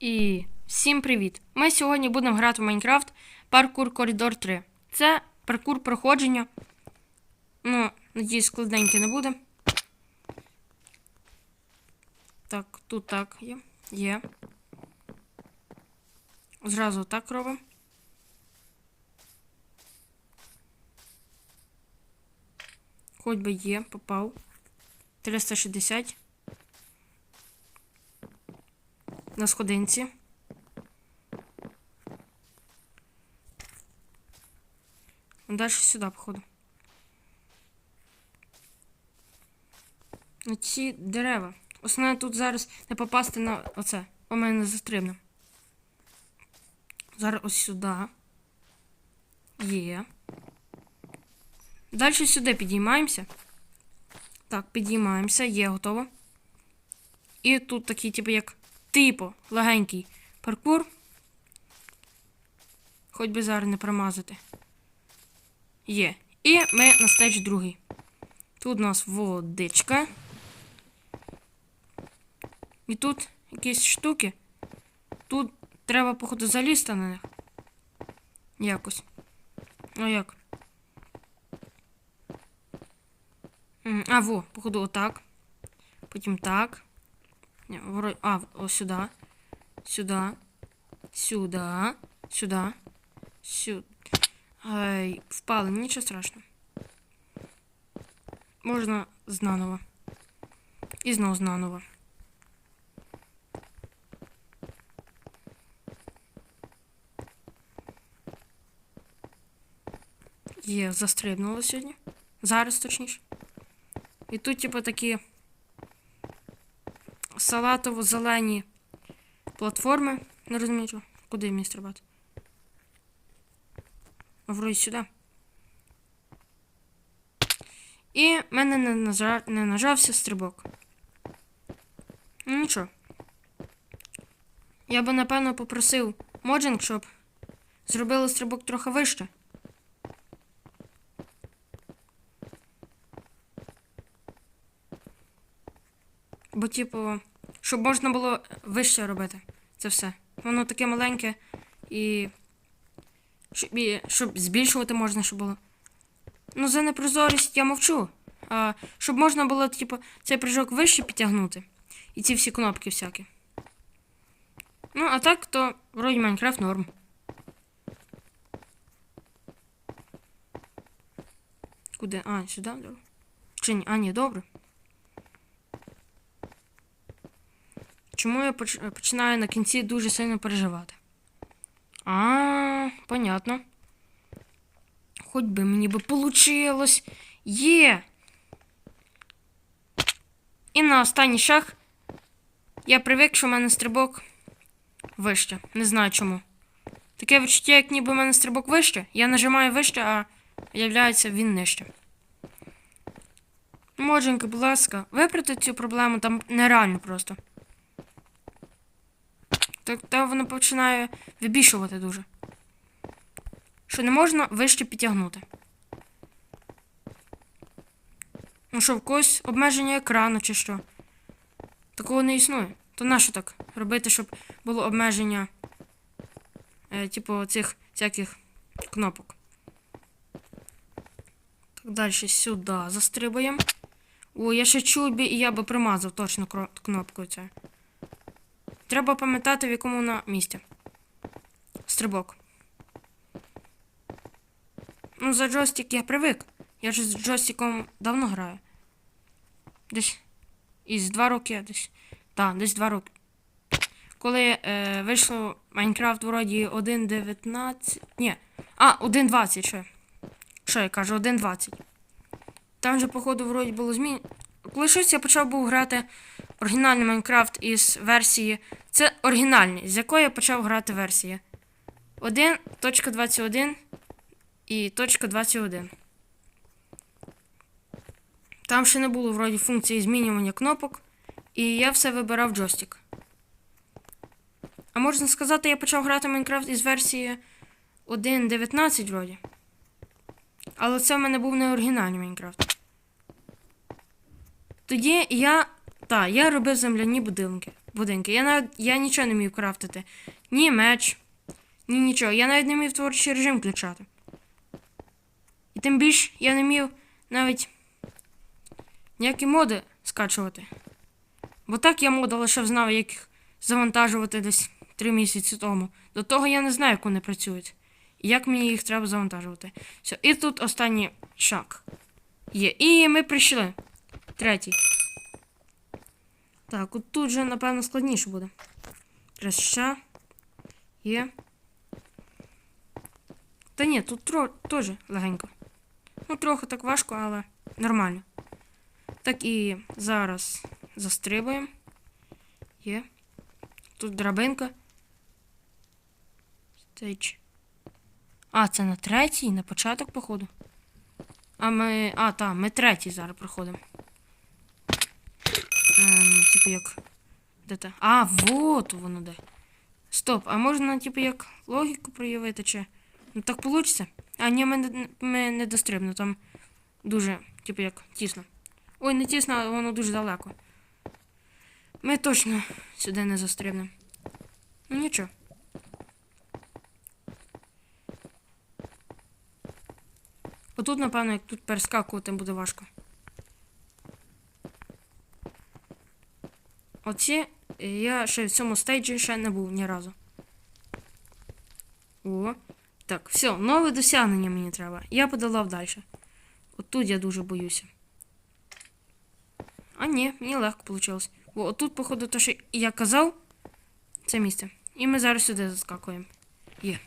І всім привіт! Ми сьогодні будемо грати в Майнкрафт Паркур Коридор 3. Це паркур проходження. Ну, надіюсь, складненьке не буде. Так, тут так є. Є. Зразу так робимо. Хоч би є, попав. 360. На сходинці. Далі сюди, походу. На ці дерева. Основне тут зараз не попасти на оце. У мене застрибне. Зараз ось сюди. Є. Далі сюди підіймаємося. Так, підіймаємося, є готово. І тут такий, типу, як типу, легенький паркур. Хоч би зараз не промазати. Є. І ми на стеж другий. Тут у нас водичка. І тут якісь штуки. Тут треба, походу, залізти на них. Якось. Ну як? А, во, походу, отак. Потім так. Ні, вро- А, ось сюди. Сюди. Сюди. Сюди. Сюди. Ай, впали, нічого страшного. Можна знаново. І знову знаново. Є, застрибнуло сьогодні. Зараз точніше. І тут, типу, такі салатово-зелені платформи. Не розумію, куди мені стрибати. Вроді сюди. І в мене не, нажа... не нажався стрибок. Ну нічого. Я би напевно попросив моджинг, щоб зробили стрибок трохи вище. Бо, типу, щоб можна було вище робити. Це все. Воно таке маленьке і. Щоб, і, щоб збільшувати можна, щоб було. Ну, за непрозорість я мовчу. А щоб можна було, типу, цей прыжок вище підтягнути. І ці всі кнопки всякі. Ну, а так, то вроді Майнкрафт норм. Куди? А, сюди? Добре. Чи ні? А, ні, добре. Чому я починаю на кінці дуже сильно переживати? А, понятно. Хоч би мені би получилось. Є. І на останній шаг я привик, що в мене стрибок вище. Не знаю чому. Таке відчуття, як ніби в мене стрибок вище. Я нажимаю вище, а являється він нижче. Модженька, будь ласка, виправте цю проблему, там нереально просто. Та воно починає вибішувати дуже. Що не можна вище підтягнути. Ну що, в когось обмеження екрану чи що? Такого не існує. То нащо так робити, щоб було обмеження, е, типу, цих всяких кнопок. Так, далі сюди застрибуємо. О, я ще чую, і я би примазав точно кнопкою це. Треба пам'ятати, в якому вона місці. Стрибок. Ну, за джойстик я привик. Я ж з джойстиком давно граю. Десь. Із два роки десь. Так, десь два роки. Коли е, вийшло Майнкрафт вроді 1.19. Ні. А, 1.20, що? Що я кажу, 1.20. Там же, походу, вроді було змін. Коли щось я почав був грати оригінальний Майнкрафт із версії. Це оригінальний, з якої я почав грати версія. 1.21 і .21. Там ще не було вроді функції змінювання кнопок, і я все вибирав джойстик. А можна сказати, я почав грати Майнкрафт із версії 1.19 вроді. Але це в мене був не оригінальний Майнкрафт. Тоді я. Та, я робив земляні будинки. будинки. Я навіть я нічого не міг крафтити. Ні меч, ні нічого. Я навіть не міг творчий режим включати. І тим більш я не міг навіть ніякі моди скачувати. Бо так я моди лише знав, як їх завантажувати десь три місяці тому. До того я не знаю, як вони працюють. І як мені їх треба завантажувати. Все, і тут останній шаг. Є. І ми прийшли. Третій. Так, от тут же, напевно, складніше буде. Раз ще. Є. Та ні, тут тро... теж легенько. Ну, трохи так важко, але нормально. Так і зараз застрибуємо. Є. Тут драбинка. Стейдж. А, це на третій, на початок, походу. А ми. А, так, ми третій зараз проходимо. Ем, типу як. Де те? А, вот воно де. Стоп, а можна, типу, як логіку проявити, чи. Ну так получиться? А, ні, ми не, ми не дострибнемо, там дуже, типу, як тісно. Ой, не тісно, а воно дуже далеко. Ми точно сюди не застрибнемо. Ну нічого. Отут, напевно, як тут перескакувати буде важко. Оці я ще в цьому стейджі ще не був ні разу. О. Так, все, нове досягнення мені треба. Я подолав далі. От тут я дуже боюся. А ні, мені легко вийшло. О, отут, походу, то, що я казав, це місце. І ми зараз сюди заскакуємо. Є.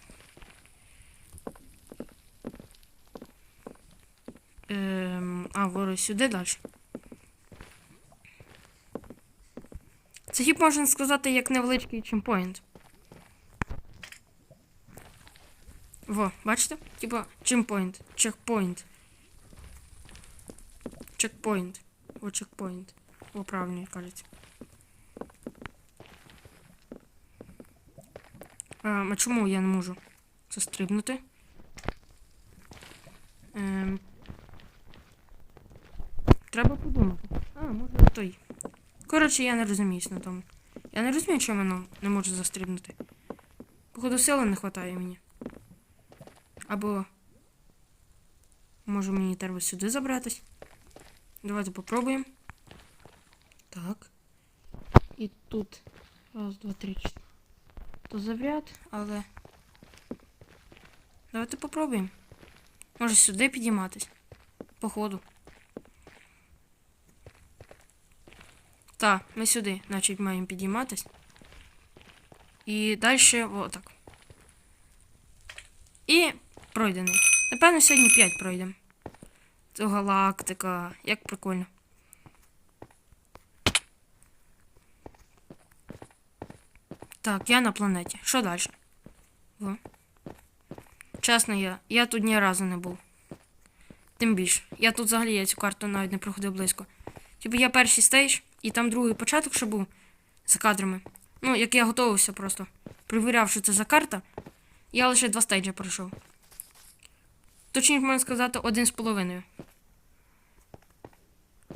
Ем, а, вори сюди далі. Це хіп можна сказати як невеличкий чемпоінт. Во, бачите? Типа чемпоінт, чекпоінт. Чекпоінт. О, чекпоінт. О, правильно кажуть. А, а чому я не можу застрибнути? Ем, треба подумати. А, може той. Коротше, я не розуміюсь на тому. Я не розумію, чому я не можу застрибнути. Походу, сили не вистачає мені. Або. Може мені треба сюди забратись. Давайте попробуємо. Так. І тут. Раз, два, три, чотири. То завряд, але. Давайте попробуємо. Може сюди підійматись. Походу. Так, ми сюди, значить, маємо підійматись. І далі отак. І пройдений. Напевно, сьогодні 5 пройдемо. Це галактика. Як прикольно. Так, я на планеті. Що далі? О. Чесно, я. Я тут ні разу не був. Тим більше. Я тут взагалі я цю карту навіть не проходив близько. Типу я перший стейдж, і там другий початок, що був за кадрами. Ну, як я готувався просто. Привіряв, що це за карта. Я лише два стейджі пройшов. Точніше, можна сказати, один з половиною.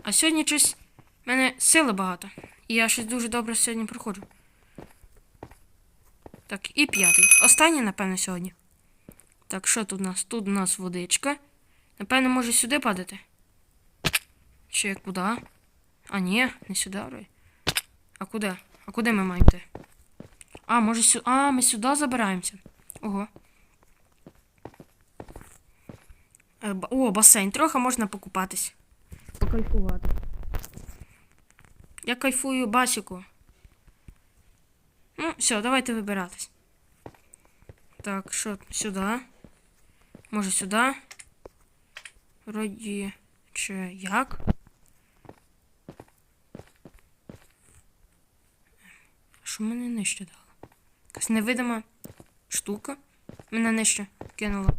А сьогодні щось в мене сили багато. І я щось дуже добре сьогодні проходжу. Так, і п'ятий. Останній, напевно, сьогодні. Так, що тут у нас? Тут у нас водичка. Напевно, може сюди падати. Чи куди? А, ні, не сюди, вроді. А куди? А куди ми маємо йти? А, може сюди. А, ми сюди забираємося. Ого. Е, О, басейн. Трохи можна покупатись. Покайфувати. Я кайфую басіку. Ну, все, давайте вибиратись. Так, що сюди? Може сюди? Вроді. Чи як? Що мене нижче дало? Якась невидима штука мене нижче кинула.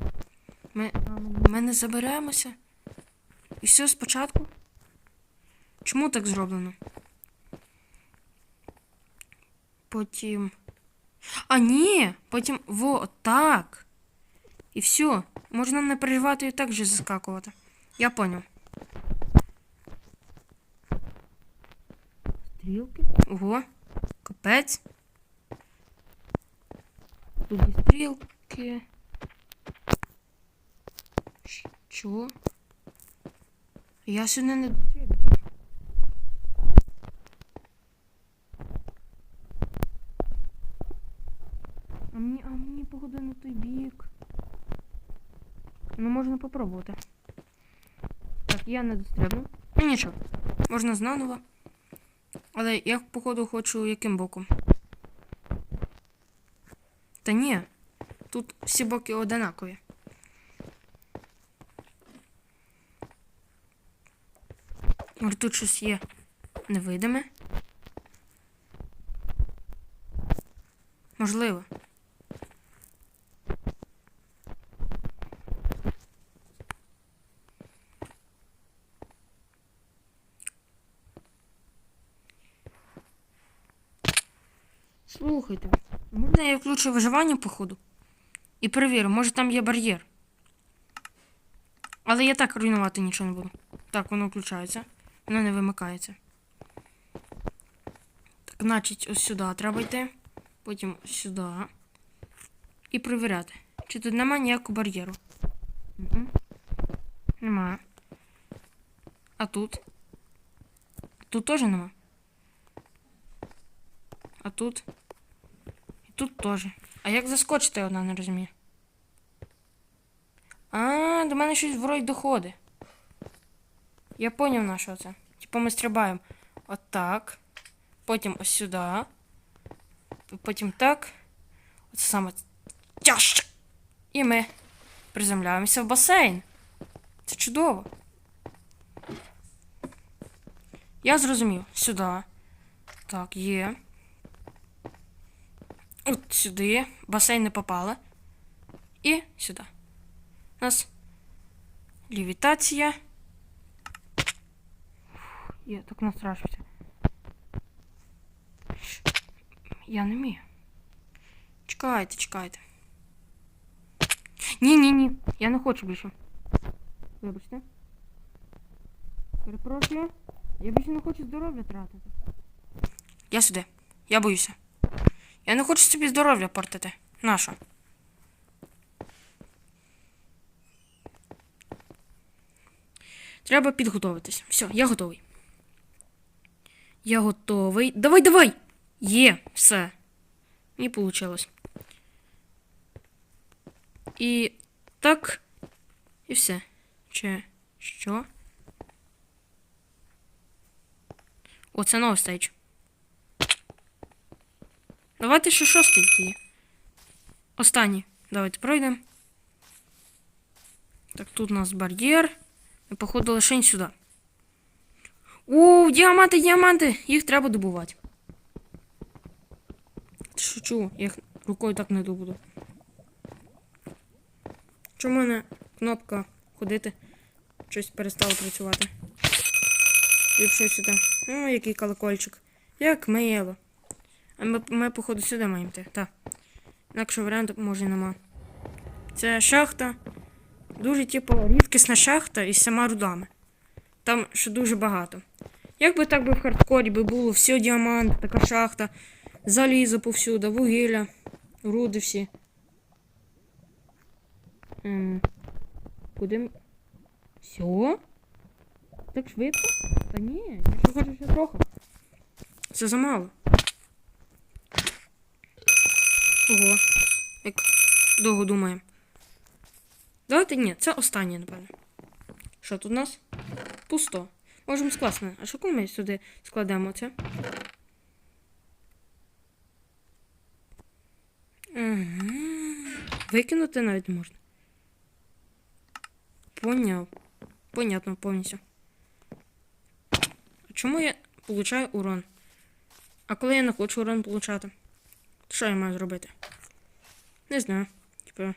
Ми, ми не заберемося. І все спочатку? Чому так зроблено? Потім. А, ні! Потім. Во, так. І все. Можна не переживати і так же заскакувати. Я поняв. Стрілки? Ого. Капець. Тут є стрілки. Щ- Я сюди не дотрібна. А мені, а мені походу на той бік. Ну, можна попробувати. Так, я не дострибну. Ну нічого. Можна знаново. Але я, походу, хочу яким боком. Та ні. Тут всі боки одинакові. Може тут щось є невидиме? Можливо. Слухайте, можна я включу виживання, походу? І перевірю, може там є бар'єр. Але я так руйнувати нічого не буду. Так, воно включається. Воно не вимикається. Так, значить, ось сюди треба йти. Потім сюди. І перевіряти. Чи тут немає ніякого бар'єру. Нема. А тут? Тут теж нема. А тут? Тут теж. А як заскочити одна не розумію? А, до мене щось вроді доходить. Я поняв на що це. Типу ми стрибаємо отак. Потім ось сюди. Потім так. Оце саме тяжче. І ми приземляємося в басейн. Це чудово. Я зрозумів. Сюди. Так, є. От сюди. Басейн не попала. І сюди. У нас левітація. Я так настрашився. Я не вмію. Чекайте, чекайте. Ні, ні, ні. Я не хочу більше. Вибачте. Перепрошую. Я більше не хочу здоров'я тратити. Я сюди. Я боюся. Я не хочу собі здоров'я портити. Нащо? Треба підготуватись. Все, я готовий. Я готовий. Давай, давай! Є, все. Не вийшло. І так. І все. Чи що? О, це новий стейдж. Давайте ще шостий тоді. Останній. Давайте пройдемо. Так, тут у нас бар'єр. Ми, походу, лишень сюди. О, діаманти, діаманти! Їх треба добувати. Шучу, я їх рукою так не добуду. Чому в мене кнопка ходити? Щось перестало працювати. Ліпше сюди. О, який колокольчик. Як мило. А ми, ми походу, сюди маємо йти. Так. Інакше варіанту може нема. Це шахта. Дуже, типу, рідкісна шахта із сама рудами. Там ще дуже багато. Як би так би в хардкорі би було все діамант, така шахта, залізо повсюди, вугілля, руди всі. Ем, куди. Все? Так швидко? Та ні, я ще хочу ще трохи. Це замало. Ого. Як довго думаємо. Давайте ні, це останнє, напевно. Що тут у нас? Пусто. Можемо скласти. А що ми сюди складемо це? Ага. Викинути навіть можна. Поняв. Понятно, повністю. Чому я получаю урон? А коли я не хочу урон получати? Що я маю зробити? Не знаю. Типа.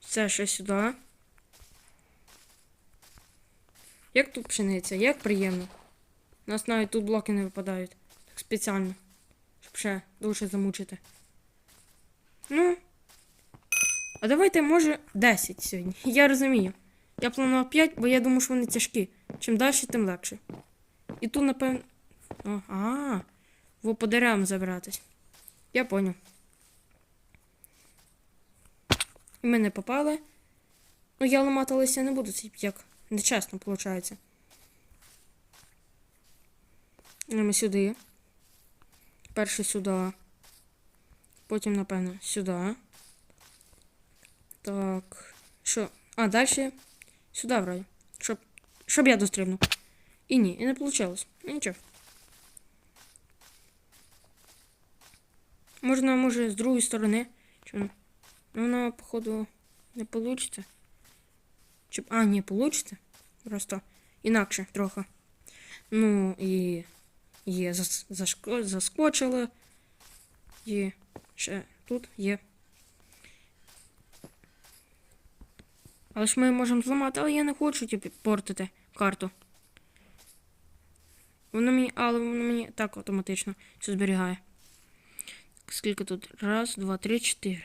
Все ще сюди. Як тут пшениця? Як приємно. У нас навіть тут блоки не випадають. Так спеціально. Щоб ще довше замучити. Ну. А давайте, може, 10 сьогодні. Я розумію. Я планував 5, бо я думаю, що вони тяжкі. Чим далі, тим легше. І тут, напевно. О, а. в по деревам забиратись. Я поняв. Ми не попали. Ну, я ламати листя не буду, це як нечесно виходить. Ми сюди. Перше сюди. Потім, напевно, сюди. Так. Що? А, далі сюди вроді. Щоб, щоб я дострибнув. І ні, і не вийшло. Ну нічого. Можна, може, з другої сторони. Ну, воно, походу, не вийде. Чи... А, ні, вийде. Просто інакше трохи. Ну, і є зас... зашко... заскочило. Є ще тут є. Але ж ми можемо зламати, але я не хочу типу, портити карту. Воно мені, але воно мені так автоматично все зберігає. Скільки тут? Раз, два, три, чотири.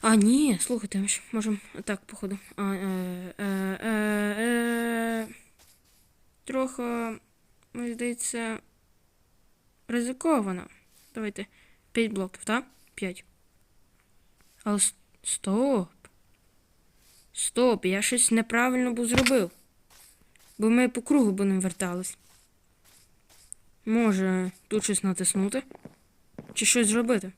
А, ні, слухайте, ми ж можемо так, походу. А, е, е, е, е, трохи, мені здається, ризиковано. Давайте 5 блоків, так? 5. Але стоп. Стоп, я щось неправильно був зробив. Бо ми по кругу б не вертались. Може, тут щось натиснути? Чи щось зробити?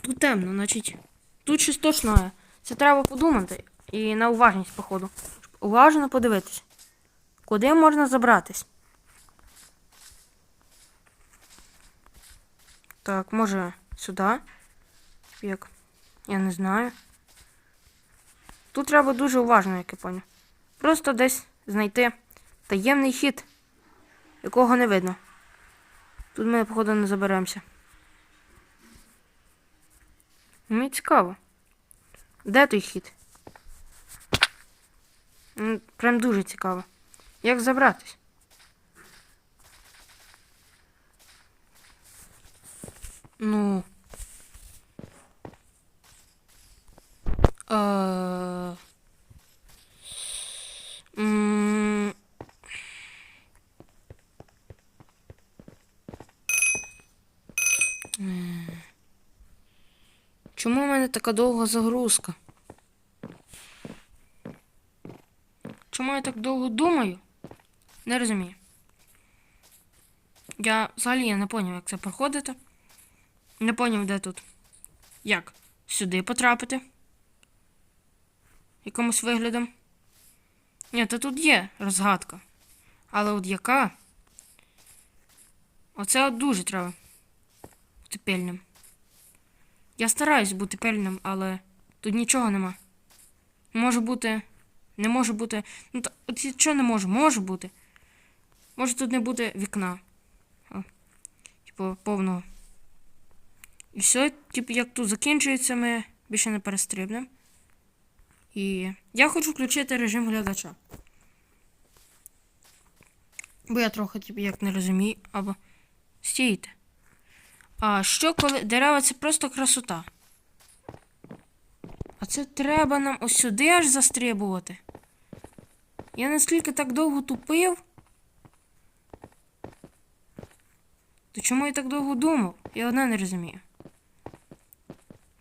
Тут темно, значить. Тут щось точно є. Це треба подумати. І на уважність, походу. Щоб уважно подивитись. Куди можна забратись? Так, може сюди? Як? Я не знаю. Тут треба дуже уважно, як я поняв. Просто десь знайти таємний хід, якого не видно. Тут ми, походу, не заберемося. Мені цікаво. Де той хід? Прям дуже цікаво. Як забратись? Ну. Е... М, М. Чому в мене така довга загрузка? Чому я так довго думаю? Не розумію. Я взагалі я не поняв, як це проходити. Не поняв, де тут. Як? Сюди потрапити? Якимось виглядом. Ні, то тут є розгадка. Але от яка? Оце от дуже треба бути. Я стараюсь бути пильним, але тут нічого нема. Може бути. Не може бути. Ну, та, от що не може? Може бути. Може тут не бути вікна. Типу, повного. І все, типу, як тут закінчується, ми більше не перестрибнемо. І я хочу включити режим глядача. Бо я трохи типу, як не розумію, або стійте. А що коли дерева це просто красота? А це треба нам ось сюди аж застрибувати. Я наскільки так довго тупив. То чому я так довго думав? Я одне не розумію.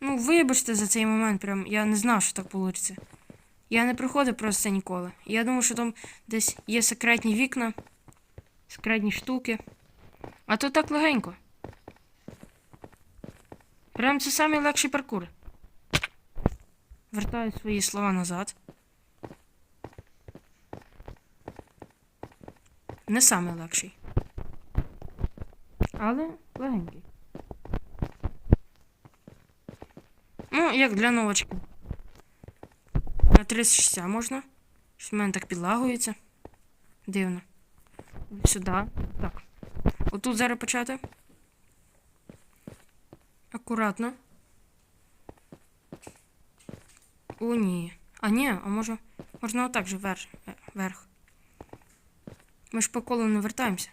Ну, вибачте за цей момент, прям я не знав, що так вийде. Я не приходив просто ніколи. Я думав, що там десь є секретні вікна, секретні штуки. А то так легенько. Прям це самий легший паркур. Вертаю свої слова назад. Не самий легший. Але легенький. Ну, як для новачки. На 360 можна. Щось в мене так підлагується. Дивно. Сюди. Так. Отут зараз почати. Акуратно. О, ні. А ні, а може. Можна отак же вверх. вверх. Ми ж по колу не вертаємося.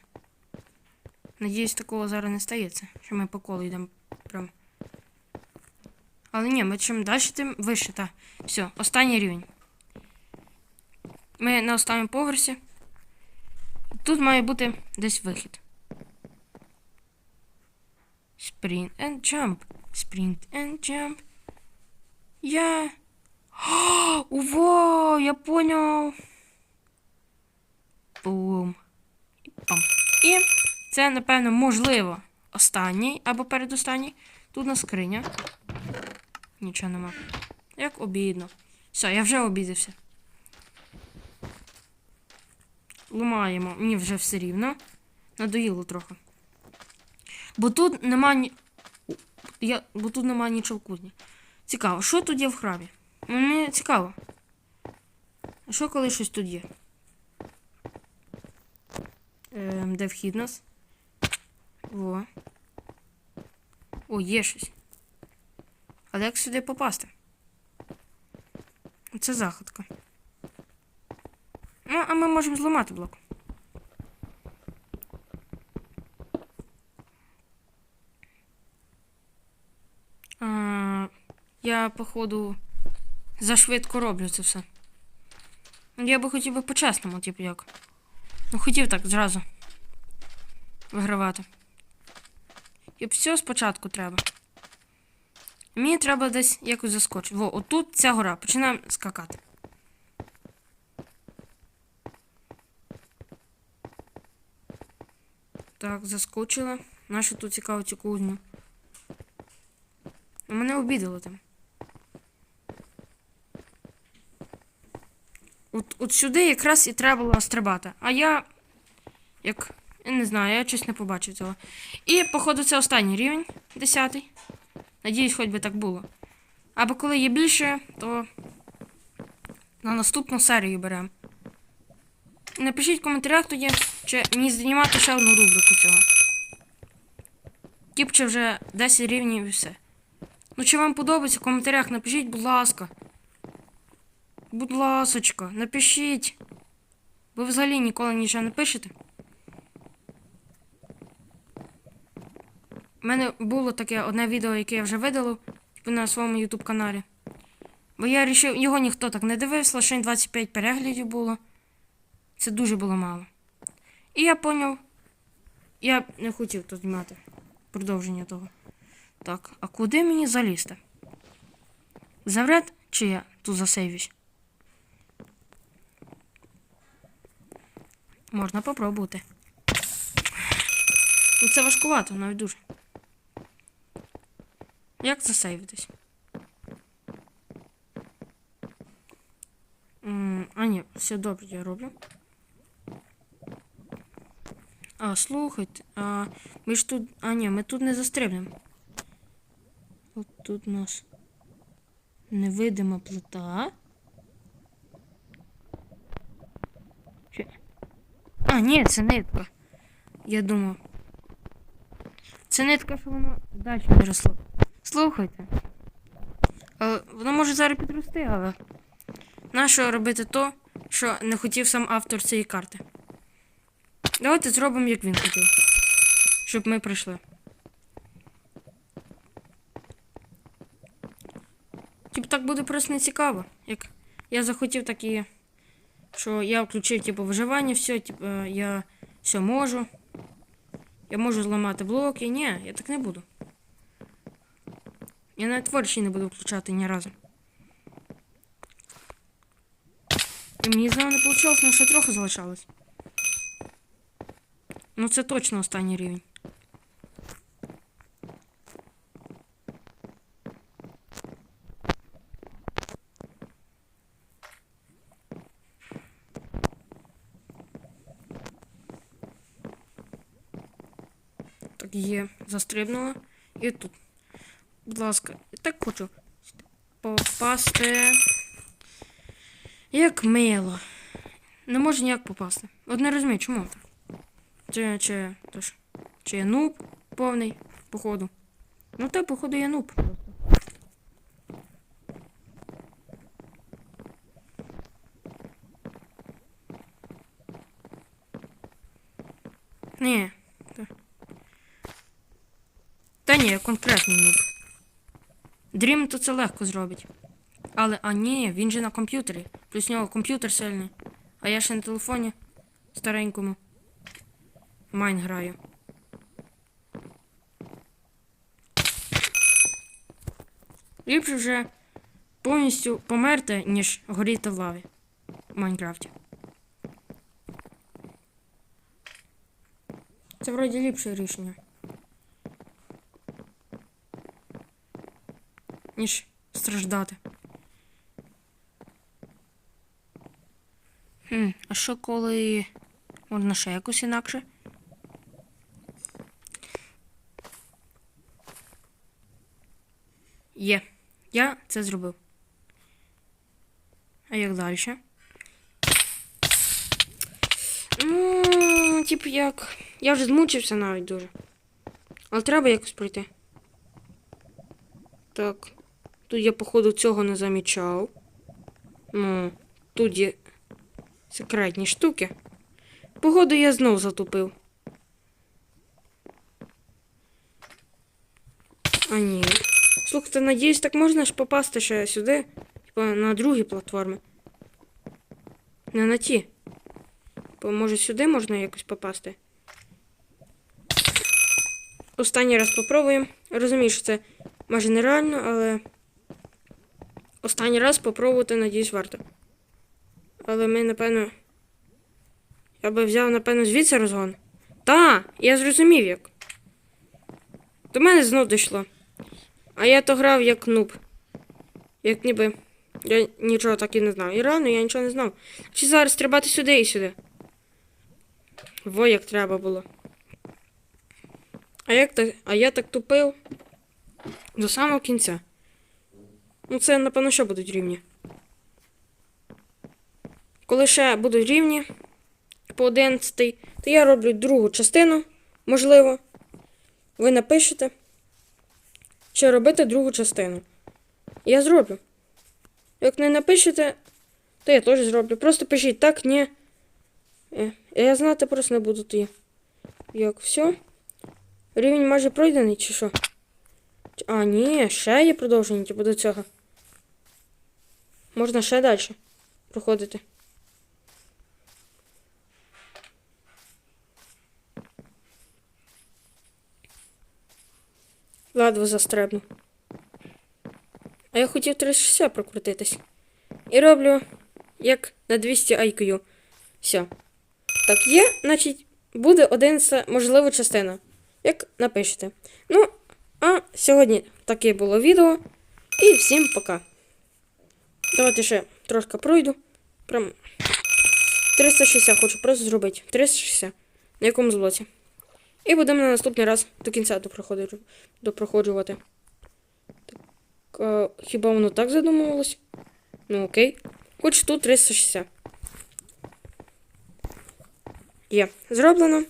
Надіюсь, такого зараз не стається, що ми по колу йдемо прям. Але ні, ми чим далі, тим вище, так. Все, останній рівень. Ми на останньому поверсі. Тут має бути десь вихід. Sprint and jump. Sprint and jump. Я. О, я поняв. Бум. І пам. І це, напевно, можливо, останній або передостанній. Тут на скриня. Нічого нема. Як обідно. Все, я вже обідався. Ломаємо. Мені вже все рівно. Надоїло трохи. Бо тут нема ні. Я... Бо тут нема нічого в кузні. Цікаво, що тут є в храмі? Мені цікаво. А що коли щось тут є? Ем, де вхід нас? Во. О, є щось. Але як сюди попасти? Це заходка. Ну, а ми можемо зламати блок. А, я, походу, зашвидко роблю це все. Я би хотів би по-чесному, типу як. Ну, хотів так зразу вигравати. І все спочатку треба. Мені треба десь якось заскочити. Во, отут ця гора. Починаємо скакати. Так, заскочила. Нашу тут цікаво цю кузню. Ну, Мене обідало там. От, от сюди якраз і треба було стрибати. А я. Як. Не знаю, я щось не побачив цього. І, походу, це останній рівень, десятий. Надіюсь, хоч би так було. Або коли є більше, то на наступну серію беремо. Напишіть в коментарях тоді, чи мені знімати ще одну рубрику цього. Тіп, чи вже 10 рівнів і все. Ну, чи вам подобається в коментарях, напишіть, будь ласка. Будь ласочка, напишіть. Ви взагалі ніколи нічого не пишете. У мене було таке одне відео, яке я вже видалив на своєму YouTube каналі. Бо я вирішив, його ніхто так не дивився, лише 25 переглядів було. Це дуже було мало. І я поняв. Я не хотів тут знімати продовження того. Так, а куди мені залізти? Завряд чи я тут засейвюсь? Можна попробувати. Ну це важкувато, навіть дуже. Як засейвитись? А ні, все добре я роблю. А, слухайте, а ми ж тут. А ні, ми тут не застрибнемо. От тут у нас невидима плита. А, ні, це нитка. Я думав. Це нитка, що воно далі не росло. Слухайте. Е, Воно може зараз підрости, але. Нащо робити то, що не хотів сам автор цієї карти? Давайте зробимо, як він хотів. Щоб ми прийшли. Типу так буде просто не цікаво. Як я захотів, так і. є. Що я включив, типу, виживання, все, е, я все можу. Я можу зламати блоки. Ні, я так не буду. Я навіть творчі не буду включати ні разу. І мені знову не вийшло, але ще трохи залишалось. Ну це точно останній рівень. Так є, застрибнула. І тут. Будь ласка, я так хочу попасти. Як мило. Не можу ніяк попасти. От не розумію, чому так? Чи, чи, тож, чи я нуб повний, походу. Ну так, походу, я нуб. просто. Ні. Та, та ні, конкретний нуб. Дрім то це легко зробить. Але а ні, він же на комп'ютері. Плюс нього комп'ютер сильний. А я ще на телефоні старенькому. Майн граю. Ліпше вже повністю померти, ніж горіти в лаві в Майнкрафті. Це вроді ліпше рішення. Ніж страждати. Хм, а що коли можна ще якось інакше? Є. Я це зробив. А як далі? Ну, типу як. Я вже змучився навіть дуже. Але треба якось пройти. Так. Тут я, походу, цього не замічав. Ну, тут є секретні штуки. Погоду я знов затупив. А ні. Слухайте, надіюсь, так можна ж попасти ще сюди, типа на другі платформи. Не на ті. Бо може сюди можна якось попасти. Останній раз попробуємо. Розумію, що це майже нереально, але останній раз попробувати, надіюсь, варто. Але ми, напевно. Я би взяв, напевно, звідси розгон. Та, я зрозумів як. До мене знов дійшло. А я то грав як нуб. Як ніби. Я нічого так і не знав. І реально я нічого не знав. Чи зараз стрибати сюди і сюди. Во як треба було. А як так. А я так тупив до самого кінця. Ну, це, напевно, що будуть рівні. Коли ще будуть рівні по 11, то я роблю другу частину, можливо. Ви напишете, чи робити другу частину. Я зроблю. Як не напишете, то я теж зроблю. Просто пишіть так, ні. Е, Я знати просто не буду тоді. Як, все? Рівень майже пройдений, чи що? А, ні, ще є продовження, типу до цього. Можна ще далі проходити. Ладво застребну. А я хотів 360 прокрутитись. І роблю як на 200 IQ. Все. Так, є, значить, буде 11 можлива частина. Як напишете. Ну, а сьогодні таке було відео. І всім пока. Давайте ще трошки пройду. Прям 360 хочу просто зробити. 360. На якомусь блоці. І будемо на наступний раз до кінця допроходжувати. Так, а, хіба воно так задумувалось? Ну окей. Хоч тут 360. Є, зроблено.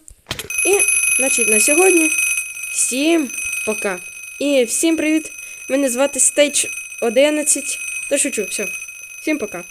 І, значить, на сьогодні всім пока. І всім привіт! Мене звати Stage 11. Та шучу, все. Всім пока.